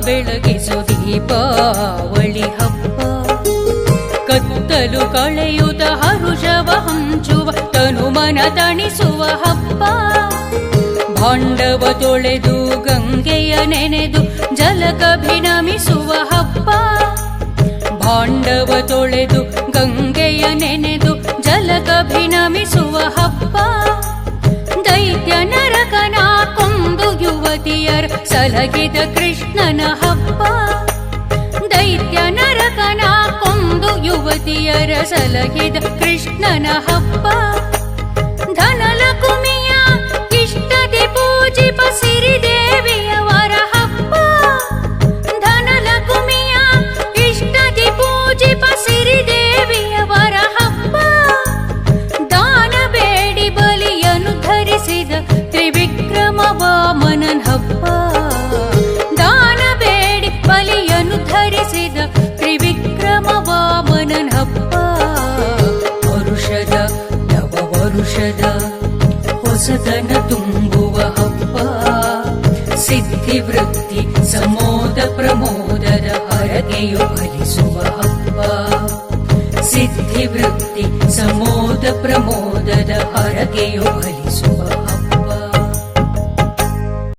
ಬೆಳಗಿಸು ದೀಪಾವಳಿ ಹಬ್ಬ. ಕತ್ತಲು ಕಳೆಯುತ್ತ ಹರುಷವ ಹಂಚುವ ತನು ಮನ ತಣಿಸುವ ಹಬ್ಬ. ಭಾಂಡವ ತೊಳೆದು, ಗಂಗೆಯ ನೆನೆದು ಜಲಕಭಿನಮಿಸುವ ಹಬ್ಬ. ಭಾಂಡವ ತೊಳೆದು, ಗಂಗೆಯ ಕೊಂದು ಯುವತಿಯರ ಸಲಗಿದ ಕೃಷ್ಣನ ಹಬ್ಬ. ದೈತ್ಯ ನರಕನ ಕೊಂದು ಯುವತಿಯರ ಸಲಗಿದ ಕೃಷ್ಣನ ಹಬ್ಬ. ಹಬ್ಬ. ದಾನ ಬೇಡಿ ಬಲಿಯನ್ನು ಧರಿಸಿದ ತ್ರಿವಿಕ್ರಮ ವಾಮನನ್ ಹಬ್ಬ. ವರುಷದ ವರುಷದ ಹೊಸತನ ತುಂಬುವ ಹಬ್ಬ. ಸಿದ್ಧಿ ವೃತ್ತಿ ಸಮೋದ ಪ್ರಮೋದದ ಹರಗೆಯು ಫಲಿಸುವ ಹಬ್ಬ. ಸಿದ್ಧಿ ವೃತ್ತಿ ಸಮೋದ ಪ್ರಮೋದದ ಹರಗೆಯು ಫಲಿಸುವ